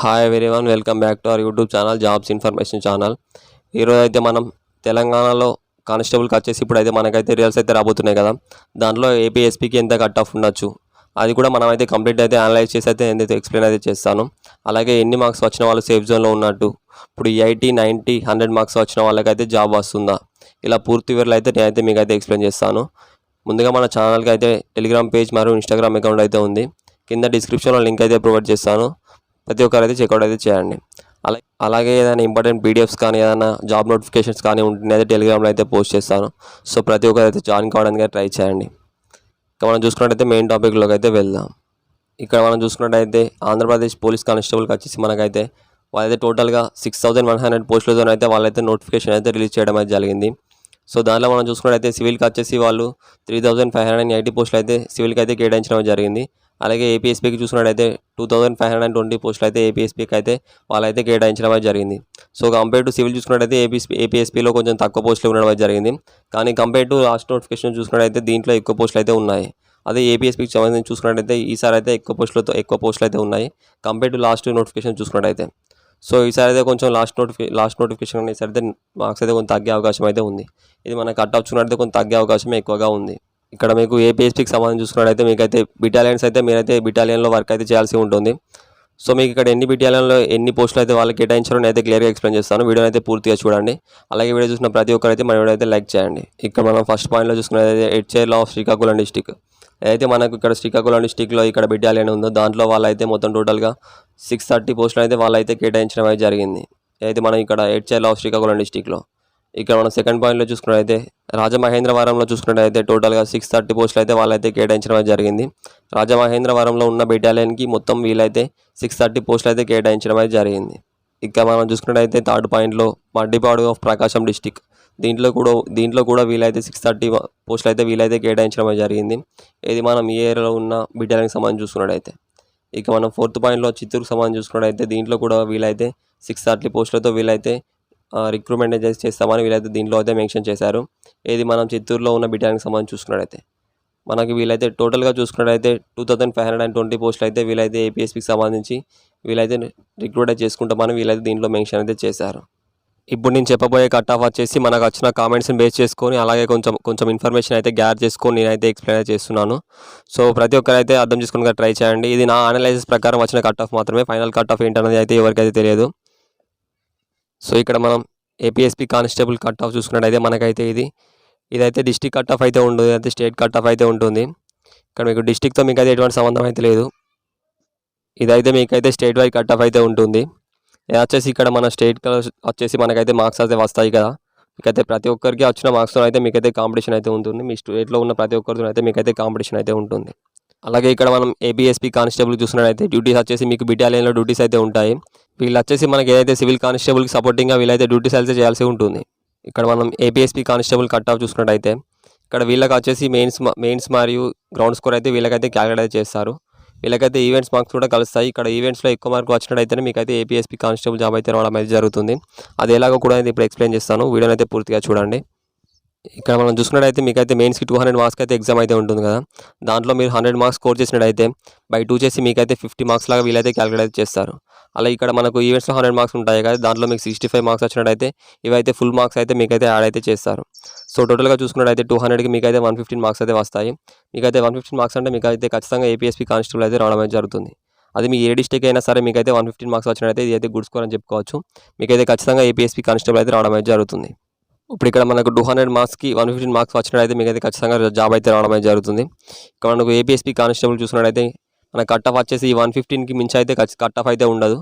Hi one welcome back to our YouTube channel jobs information channel ఈరోజు అయితే మనం తెలంగాణలో కానిస్టేబుల్కి వచ్చేసి ఇప్పుడు అయితే మనకైతే రియల్స్ అయితే రాబోతున్నాయి కదా. దాంట్లో ఏపీఎస్పీకి ఎంత కట్ ఆఫ్ ఉండొచ్చు అది కూడా మనం అయితే కంప్లీట్ అయితే అనలైజ్ చేసి అయితే ఏందైతే ఎక్స్ప్లెయిన్ అయితే చేస్తాను. అలాగే ఎన్ని మార్క్స్ వచ్చిన వాళ్ళు సేఫ్ జోన్లో ఉన్నట్టు ఇప్పుడు ఎయిటీ నైంటీ హండ్రెడ్ మార్క్స్ వచ్చిన వాళ్ళకైతే జాబ్ వస్తుందా? ఇలా పూర్తి వివరాలు అయితే నేనైతే మీకు అయితే ఎక్స్ప్లెయిన్ చేస్తాను. ముందుగా మన ఛానల్కి అయితే టెలిగ్రామ్ పేజ్ మరియు ఇన్స్టాగ్రామ్ అకౌంట్ అయితే ఉంది. కింద డిస్క్రిప్షన్లో లింక్ అయితే ప్రొవైడ్ చేస్తాను. ప్రతి ఒక్కరు అయితే చెక్అవుట్ అయితే చేయండి. అలా అలాగే ఏదైనా ఇంపార్టెంట్ పీడిఎఫ్స్ కానీ ఏదైనా జాబ్ నోటిఫికేషన్స్ కానీ ఉంటుంది అయితే టెలిగ్రామ్లో అయితే పోస్ట్ చేస్తాను. సో ప్రతి ఒక్కరు అయితే జాయిన్ కావడానికి ట్రై చేయండి. ఇక మనం చూసుకున్నట్టయితే మెయిన్ టాపిక్లోకి అయితే వెళ్దాం. ఇక్కడ మనం చూసుకున్నట్టయితే ఆంధ్రప్రదేశ్ పోలీస్ కానిస్టేబుల్కి వచ్చేసి మనకైతే వాళ్ళైతే టోటల్గా సిక్స్ థౌసండ్ వన్ హండ్రెడ్ పోస్టులతో అయితే వాళ్ళైతే నోటిఫికేషన్ అయితే రిలీజ్ చేయడం అయితే జరిగింది. సో దాంట్లో మనం చూసుకున్నట్టయితే సివిల్కి వచ్చేసి వాళ్ళు three thousand five hundred eighty పోస్టులు అయితే సివిల్కి అయితే కేటాయించడం జరిగింది. అలాగే ఏపీఎస్పీకి చూసినట్టయితే two thousand five hundred twenty పోస్టులు అయితే ఏపీఎస్పీకి అయితే వాళ్ళైతే కేటాయించడం జరిగింది. సో కంపేర్ టు సివిల్ చూసుకున్నట్టయితే ఏపీఎస్పీ ఏపీఎస్పీలో కొంచెం తక్కువ పోస్టులు ఉండడం జరిగింది. కానీ కంపేర్ టు లాస్ట్ నోటిఫికేషన్ చూసుకున్నట్టయితే దీంట్లో ఎక్కువ పోస్టులు అయితే ఉన్నాయి. అదే ఏపీఎస్పీకి సంబంధించి చూసుకున్నట్టయితే ఈసారి అయితే ఎక్కువ పోస్టులతో ఎక్కువ పోస్టులు అయితే ఉన్నాయి. కంపేర్ టు లాస్ట్ నోటిఫికేషన్ చూసుకున్నట్టయితే. సో ఈసారి అయితే కొంచెం లాస్ట్ నోటిఫి లాస్ట్ నోటిఫికేషన్ ఈసారి అయితే మార్క్స్ అయితే కొంచెం తగ్గే అవకాశం అయితే ఉంది. ఇది మన కట్ ఆఫ్ చూసుకున్నట్టయితే కొంచెం తగ్గే అవకాశం ఎక్కువగా ఉంది. ఇక్కడ మీకు ఏపీఎస్పీకి సంబంధించి చూసుకున్నట్టయితే మీకైతే బిటాలియన్స్ అయితే మీరైతే బిటాలియన్లో వర్క్ అయితే చేయాల్సి ఉంటుంది. సో మీకు ఇక్కడ ఎన్ని బిటాలియన్లో ఎన్ని పోస్టులు అయితే వాళ్ళకి కేటాయించారో నేను అయితే క్లియర్గా ఎక్స్ప్లెయిన్ చేస్తాను. వీడియో అయితే పూర్తిగా చూడండి. అలాగే వీడియో చూసిన ప్రతి ఒక్కరైతే మన వీడియో అయితే లైక్ చేయండి. ఇక్కడ మనం ఫస్ట్ పాయింట్లో చూసుకున్నది ఎయిట్ ఆఫ్ శ్రీకాకుళం డిస్టిక్ అయితే మనకు ఇక్కడ శ్రీకాకుళం డిస్టిక్లో ఇక్కడ బిటాలియన్ ఉందో దాంట్లో వాళ్ళైతే మొత్తం టోటల్గా సిక్స్ థర్టీ పోస్టులు అయితే వాళ్ళైతే కేటాయించడం అయితే జరిగింది. అయితే మనం ఇక్కడ ఎడ్చేర్లో ఆఫ్ శ్రీకాకుళం డిస్టిక్లో ఇక్కడ మనం సెకండ్ పాయింట్లో చూసుకున్నట్లయితే రాజమహేంద్రవరంలో చూసుకున్నట్టయితే టోటల్గా సిక్స్ థర్టీ పోస్టులు అయితే వాళ్ళైతే కేటాయించడం జరిగింది. రాజమహేంద్రవరంలో ఉన్న బెటాలియన్కి మొత్తం వీలైతే సిక్స్ థర్టీ పోస్టులు అయితే కేటాయించడం అయితే జరిగింది. ఇక మనం చూసుకున్నట్టయితే థర్డ్ పాయింట్లో మడ్డిపాడు ఆఫ్ ప్రకాశం డిస్టిక్ దీంట్లో కూడా దీంట్లో కూడా వీలైతే సిక్స్ థర్టీ పోస్టులు అయితే వీలైతే కేటాయించడం జరిగింది. ఇది మనం ఈ ఏరియాలో ఉన్న బిటాలియన్కి సంబంధించి చూసుకున్నట్టయితే. ఇక మనం ఫోర్త్ పాయింట్లో చిత్తూరుకు సంబంధించి చూసుకున్నట్టయితే దీంట్లో కూడా వీలైతే సిక్స్ థర్టీ పోస్టులతో వీలైతే రిక్రూట్మెంట్ చేసి చేస్తామని వీళ్ళైతే దీంట్లో అయితే మెన్షన్ చేశారు. ఏది మనం చిత్తూరులో ఉన్న బిటానికి సంబంధించి చూసుకున్నట్టయితే. మనకి వీళ్ళైతే టోటల్గా చూసుకున్నట్టయితే two thousand five hundred and twenty పోస్టులు అయితే వీలైతే ఏపీఎస్పీకి సంబంధించి వీళ్ళైతే రిక్రూట్ చేసుకుంటామని వీళ్ళైతే దీంట్లో మెన్షన్ అయితే చేశారు. ఇప్పుడు నేను చెప్పబోయే కట్ ఆఫ్ వచ్చేసి మనకు వచ్చిన కామెంట్స్ని బేస్ చేసుకొని అలాగే కొంచెం కొంచెం ఇన్ఫర్మేషన్ అయితే గ్యాదర్ చేసుకొని నేనైతే ఎక్స్ప్లెయిన్ చేస్తున్నాను. సో ప్రతి ఒక్కరైతే అర్థం చేసుకుని ట్రై చేయండి. ఇది నా అనలైసిస్ ప్రకారం వచ్చిన కట్ ఆఫ్ మాత్రమే. ఫైనల్ కట్ ఆఫ్ ఏంటనేది అయితే ఎవరికైతే తెలియదు. సో ఇక్కడ మనం ఏపీఎస్పీ కానిస్టేబుల్ కట్ ఆఫ్ చూసుకున్నట్టయితే మనకైతే ఇది. ఇదైతే డిస్టిక్ కట్ ఆఫ్ అయితే ఉంటుంది. అయితే స్టేట్ కట్ ఆఫ్ అయితే ఉంటుంది. ఇక్కడ మీకు డిస్టిక్తో మీకు అయితే ఎటువంటి సంబంధం అయితే లేదు. ఇదైతే మీకైతే స్టేట్ వైడ్ కట్ ఆఫ్ అయితే ఉంటుంది. ఇది వచ్చేసి ఇక్కడ మన స్టేట్ వచ్చేసి మనకైతే మార్క్స్ అయితే వస్తాయి కదా. మీకైతే ప్రతి ఒక్కరికి వచ్చిన మార్క్స్తో అయితే మీకైతే కాంపిటీషన్ అయితే ఉంటుంది. మీ స్టేట్లో ఉన్న ప్రతి ఒక్కరితో అయితే మీకైతే కాంపిటీషన్ అయితే ఉంటుంది. అలాగే ఇక్కడ మనం ఏబిఎస్పీ కానిస్టేబుల్ చూసినట్టయితే డ్యూటీస్ వచ్చేసి మీకు బిటాలియన్లో డ్యూటీస్ అయితే ఉంటాయి. వీళ్ళు వచ్చేసి మనకి ఏదైతే సివిల్ కానిస్టేబుల్కి సపోర్టింగ్గా వీళ్ళైతే డ్యూటీ అయితే చేయాల్సి ఉంటుంది. ఇక్కడ మనం ఏపీఎస్పీ కానిస్టేబుల్ కట్ ఆఫ్ చూసుకున్నట్టయితే ఇక్కడ వీళ్ళకి వచ్చేసి మెయిన్స్ మెయిన్స్ మరియు గ్రౌండ్ స్కోర్ అయితే వీళ్ళకైతే క్యాలిక్యులేట్ అయితే చేస్తారు. వీళ్ళకైతే ఈవెంట్స్ మార్క్స్ కూడా కలుస్తాయి. ఇక్కడ ఈవెంట్స్లో ఎక్కువ మార్క్ వచ్చినట్టయితేనే మీకు అయితే ఏపీఎస్పీ కానిస్టేబుల్ జాబ్ అయితే రావడం అయితే జరుగుతుంది. అది ఎలాగో కూడా అయితే ఇప్పుడు ఎక్స్ప్లెయిన్ చేస్తాను. వీడియోని అయితే పూర్తిగా చూడండి. ఇక్కడ మనం చూసుకున్నట్టయితే మీకైతే మెయిన్స్కి టూ హండ్రెడ్ మార్క్స్ అయితే ఎగ్జామ్ అయితే ఉంటుంది కదా. దాంట్లో మీరు హండ్రెడ్ మార్క్స్ స్కోర్ చేసినట్టయితే బై టూ చేసి మీకైతే ఫిఫ్టీ మార్క్స్ లాగా వీళ్ళైతే క్యాలిక్యులేట్ చేస్తారు. అలా ఇక్కడ మనకు ఈవెంట్స్లో హండ్రెడ్ మార్క్స్ ఉంటాయి కదా దాంట్లో మీకు సిక్స్టీ ఫైవ్ మార్క్స్ వచ్చినట్టయితే ఇవైతే ఫుల్ మార్క్స్ అయితే మీకైతే యాడ్ అయితే చేస్తారు. సో టోటల్గా చూసుకున్నట్టయితే టూ హండ్రెడ్కి మీకైతే వన్ ఫిఫ్టీన్ మార్క్స్ అయితే వస్తాయి. మీకైతే వన్ ఫిఫ్టీన్ మార్క్స్ అంటే మీకు అయితే ఖచ్చితంగా ఏపీఎస్పీ కానిస్టేబుల్ అయితే రావడం జరుగుతుంది. అది మీ ఏ డిస్టిక్ అయినా సరే మీకైతే వన్ ఫిఫ్టీన్ మార్క్స్ వచ్చినట్టయితే ఇది అయితే గుడ్ స్కోర్ అని చెప్పుకోవచ్చు. మీకైతే ఖచ్చితంగా ఏపీఎస్పీ కానిస్టేబుల్ అయితే రావడం అయితే జరుగుతుంది. ఇప్పుడు ఇక్కడ మనకు టూ హండ్రెడ్ మార్క్స్కి వన్ ఫిఫ్టీన్ మార్క్స్ వచ్చినట్టయితే మీకు అయితే ఖచ్చితంగా జాబ్ అయితే రావడం అయితే జరుగుతుంది. ఇక్కడ మనకు ఏపీఎస్పీ కానిస్టేబుల్ చూసినట్టయితే మన కట్ ఆఫ్ వచ్చేసి ఈ వన్ ఫిఫ్టీన్కి మించి అయితే కట్ ఆఫ్ అయితే ఉండదు.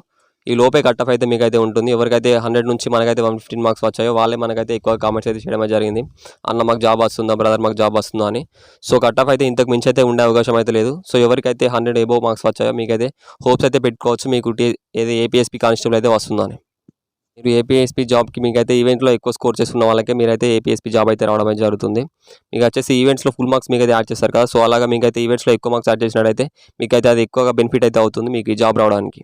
ఈ లోపే కట్ ఆఫ్ అయితే మీకు అయితే ఉంటుంది. ఎవరికైతే హండ్రెడ్ నుంచి మనకైతే వన్ ఫిఫ్టీన్ మార్క్స్ వచ్చాయో వాళ్ళే మనకైతే ఎక్కువ కామెంట్స్ అయితే చేయడం జరిగింది. అన్న మాకు జాబ్ వస్తుందా? బ్రదర్ మాకు జాబ్ వస్తుందా అని. సో కట్ ఆఫ్ అయితే ఇంతకు మించి అయితే ఉండే అవకాశం అయితే లేదు. సో ఎవరికైతే హండ్రెడ్ ఎబో మార్క్స్ వచ్చాయో మీకైతే హోప్స్ అయితే పెట్టుకోవచ్చు. మీకు ఏది ఏపీఎస్పీ కానిస్టేబుల్ అయితే వస్తుందని మీరు ఏపీఎస్పీ జాబ్కి మీకైతే ఈవెంట్లో ఎక్కువ స్కోర్ చేస్తున్న వాళ్ళకే మీరైతే ఏపీఎస్పీ జాబ్ అయితే రావడం జరుగుతుంది. మీకు వచ్చేసి ఈవెంట్స్లో ఫుల్ మార్క్స్ మీకు అయితే యాడ్ చేస్తారు కదా సో అలాగా మీకైతే ఈవెంట్స్లో ఎక్కువ మార్క్స్ యాడ్ చేసినట్టయితే మీకైతే అది ఎక్కువగా బెనిఫిట్ అయితే అవుతుంది మీకు ఈ జాబ్ రావడానికి.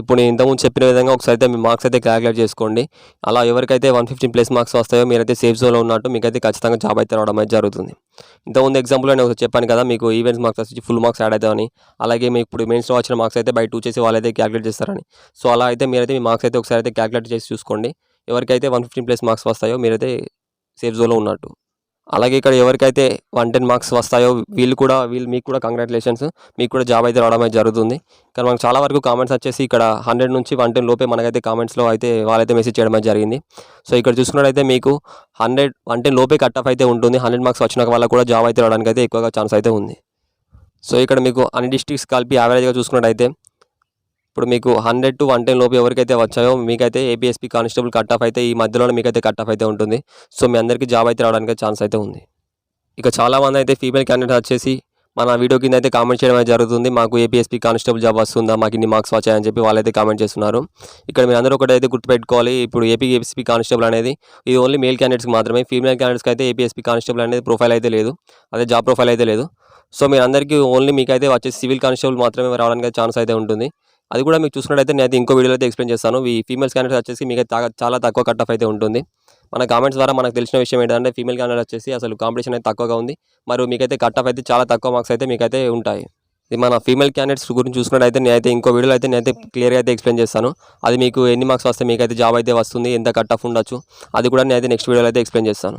ఇప్పుడు నేను ఇంతకుముందు చెప్పిన విధంగా ఒకసారి అయితే మీ మార్క్స్ అయితే క్యాలిక్యులేట్ చేసుకోండి. అలా ఎవరికైతే వన్ ఫిఫ్టీన్ ప్లస్ మార్క్స్ వస్తాయో మీరైతే సేఫ్ జోన్లో ఉన్నట్టు మీకైతే ఖచ్చితంగా జాబ్ అయితే రావడం అయితే జరుగుతుంది. ఇంతకుముందు ఎగ్జాంపుల్ నేను చెప్పాను కదా మీకు ఈవెంట్స్ మార్క్స్ వచ్చి ఫుల్ మార్క్స్ యాడ్ అవుతామని అలాగే మీకు ఇప్పుడు మెయిన్స్లో వచ్చిన మార్క్స్ అయితే బై టూ చేసి వాళ్ళైతే క్యాలిక్యులేట్ చేస్తారని. సో అలా అయితే మీరైతే మీ మార్క్స్ అయితే ఒకసారి అయితే క్యాలిక్యులేట్ చేసి చూసుకోండి. ఎవరికైతే వన్ ఫిఫ్టీన్ ప్లస్ మార్క్స్ వస్తాయో మీరైతే సేఫ్ జోన్లో ఉన్నట్టు. అలాగే ఇక్కడ ఎవరికైతే వన్ టెన్ మార్క్స్ వస్తాయో వీళ్ళు కూడా వీళ్ళు మీకు కూడా కంగ్రాచులేషన్స్ మీకు కూడా జాబ్ అయితే రావడం అయితే జరుగుతుంది. కానీ మనకు చాలా వరకు కామెంట్స్ వచ్చేసి ఇక్కడ హండ్రెడ్ నుంచి వన్ టెన్ లోపే మనకైతే కామెంట్స్లో అయితే వాళ్ళైతే మెసేజ్ చేయడం అయితే జరిగింది. సో ఇక్కడ చూసుకున్నట్టయితే మీకు హండ్రెడ్ వన్ టెన్ లోపే కట్ ఆఫ్ అయితే ఉంటుంది. హండ్రెడ్ మార్క్స్ వచ్చిన వాళ్ళకి కూడా జాబ్ అయితే రావడానికి అయితే ఎక్కువగా ఛాన్స్ అయితే ఉంది. సో ఇక్కడ మీకు అన్ని డిస్ట్రిక్ట్స్ కలిపి యావరేజ్గా చూసుకున్నట్టయితే ఇప్పుడు మీకు హండ్రెడ్ టు వన్ టెన్ లోపు ఎవరికైతే వచ్చాయో మీకైతే ఏపీఎస్పీ కానిస్టేబుల్ కట్ ఆఫ్ అయితే ఈ మధ్యలోనే మీకైతే కట్ ఆఫ్ అయితే ఉంటుంది. సో మీ అందరికీ జాబ్ అయితే రావడానికి ఛాన్స్ అయితే ఉంది. ఇక చాలామంది అయితే ఫీమేల్ క్యాండిడేట్ వచ్చేసి మన వీడియో కింద అయితే కామెంట్ చేయడం జరుగుతుంది. మాకు ఏపీఎస్పీ కానిస్టేబుల్ జాబ్ వస్తుందా మాకు ఇన్ని మార్క్స్ వచ్చాయని చెప్పి వాళ్ళైతే కామెంట్ చేస్తున్నారు. ఇక్కడ మీరు అందరూ ఒకటైతే గుర్తుపెట్టుకోవాలి. ఇప్పుడు ఏపీఎస్పీ కానిస్టేబుల్ అనేది ఇది ఓన్లీ మేల్ క్యాండిడేట్స్కి మాత్రమే. ఫీమేల్ క్యాండిడేట్స్కి అయితే ఏపీఎస్పీ కానిస్టేబుల్ అనేది ప్రొఫైల్ అయితే లేదు. అదే జాబ్ ప్రొఫైల్ అయితే లేదు. సో మీరు అందరికీ ఓన్లీ మీకైతే వచ్చేసి సివిల్ కానిస్టేబుల్ మాత్రమే రావడానికి ఛాన్స్ అయితే ఉంటుంది. అది కూడా మీకు చూసినట్టయితే నేను అయితే ఇంకో వీడియోలో అయితే ఎక్స్ప్లెయిన్ చేస్తాను. ఈ ఫీమేల్ క్యాండిడేట్ వచ్చేసి మీకు చాలా తక్కువ కట్ ఆఫ్ అయితే ఉంటుంది. మన కామెంట్స్ ద్వారా మనకు తెలిసిన విషయం ఏంటంటే ఫీమేల్ క్యాండిడేట్ వచ్చేసి అసలు కాంపిటీషన్ అయితే తక్కువగా ఉంది. మరియు మీకైతే కట్ ఆఫ్ అయితే చాలా తక్కువ మార్క్స్ అయితే మీకైతే ఉంటాయి. ఇది మన ఫీమేల్ క్యాండిడేట్స్ గురించి చూసుకున్నట్టయితే నేనైతే ఇంకో వీడియోలో అయితే నేనైతే క్లియర్గా అయితే ఎక్స్ప్లెయిన్ చేస్తాను. అది మీకు ఎన్ని మార్క్స్ వస్తే మీకైతే జాబ్ అయితే వస్తుంది ఎంత కట్ ఆఫ్ ఉండొచ్చు అది కూడా నేనైతే నెక్స్ట్ వీడియోలో అయితే ఎక్స్ప్లెయిన్ చేస్తాను.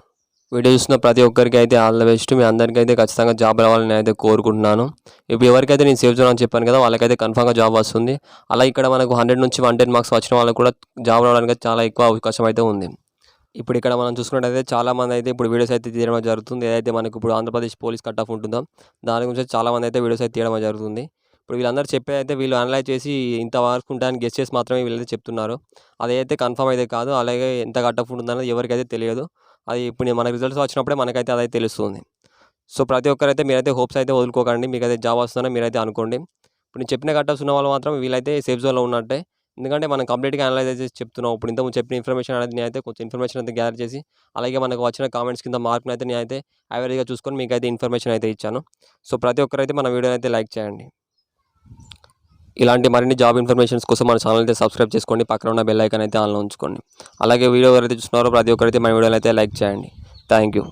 వీడియో చూసిన ప్రతి ఒక్కరికి అయితే ఆల్ ద బెస్ట్. మీ అందరికీ అయితే ఖచ్చితంగా జాబ్ రావాలని అయితే కోరుకుంటున్నాను. ఇప్పుడు ఎవరికైతే నేను సేవ్ చేయాలని అని చెప్పాను కదా వాళ్ళకైతే కన్ఫామ్గా జాబ్ వస్తుంది. అలా ఇక్కడ మనకు హండ్రెడ్ నుంచి వన్ టెన్ మార్క్స్ వచ్చిన వాళ్ళకి కూడా జాబ్ రావడానికి చాలా ఎక్కువ అవకాశం అయితే ఉంది. ఇప్పుడు ఇక్కడ మనం చూసుకున్నట్టయితే చాలామంది అయితే ఇప్పుడు వీడియోస్ అయితే తీయడం జరుగుతుంది. ఏదైతే మనకు ఇప్పుడు ఆంధ్రప్రదేశ్ పోలీస్ కట్ ఆఫ్ ఉంటుందో దాని గురించి చాలామంది అయితే వీడియోస్ అయితే తీయడం జరుగుతుంది. ఇప్పుడు వీళ్ళందరూ చెప్పే అయితే వీళ్ళు అనలైజ్ చేసి ఇంత వరకు ఉంటాయని గెస్ట్ చేసి మాత్రమే వీళ్ళైతే చెప్తున్నారు. అదైతే కన్ఫర్మ్ అయితే కాదు అలాగే ఎంత కట్ ఆఫ్ ఉంటుందన్నది ఎవరికైతే తెలియదు. అది ఇప్పుడు నేను మన రిజల్ట్స్ వచ్చినప్పుడే మనకైతే అదైతే తెలుస్తుంది. సో ప్రతి ఒక్కరైతే మీరైతే హోప్స్ అయితే వదులుకోకండి. మీకైతే జాబ్ వస్తుందని మీరైతే అనుకోండి. ఇప్పుడు నేను చెప్పిన గట్టా ఉన్న వాళ్ళు మాత్రం వీళ్ళైతే సేఫ్ జోన్లో ఉన్నట్టే. ఎందుకంటే మనం కంప్లీట్గా అనలైజ్ చేసి చెప్తున్నాం. ఇప్పుడు ఇంతకుముందు చెప్పిన ఇన్ఫర్మేషన్ అనేది నేనైతే కొంచెం ఇన్ఫర్మేషన్ అయితే గ్యాదర్ చేసి అలాగే మనకు వచ్చిన కామెంట్స్ కింద మార్క్ని అయితే నేనైతే యావరేజ్గా చూసుకొని మీకు అయితే ఇన్ఫర్మేషన్ అయితే ఇచ్చాను. సో ప్రతి ఒక్కరైతే మన వీడియోని అయితే లైక్ చేయండి. ఇలాంటి మరిన్ని జాబ్ ఇన్ఫర్మేషన్స్ కోసం మన ఛానల్ అయితే సబ్స్క్రైబ్ చేసుకోండి. పక్కన ఉన్న బెల్ ఐకాన్ అయితే ఆన్లో ఉంచుకోండి. అలాగే వీడియో ఎవరైతే చూస్తున్నారో ప్రతి ఒక్కరైతే మన వీడియోని అయితే లైక్ చేయండి. Thank you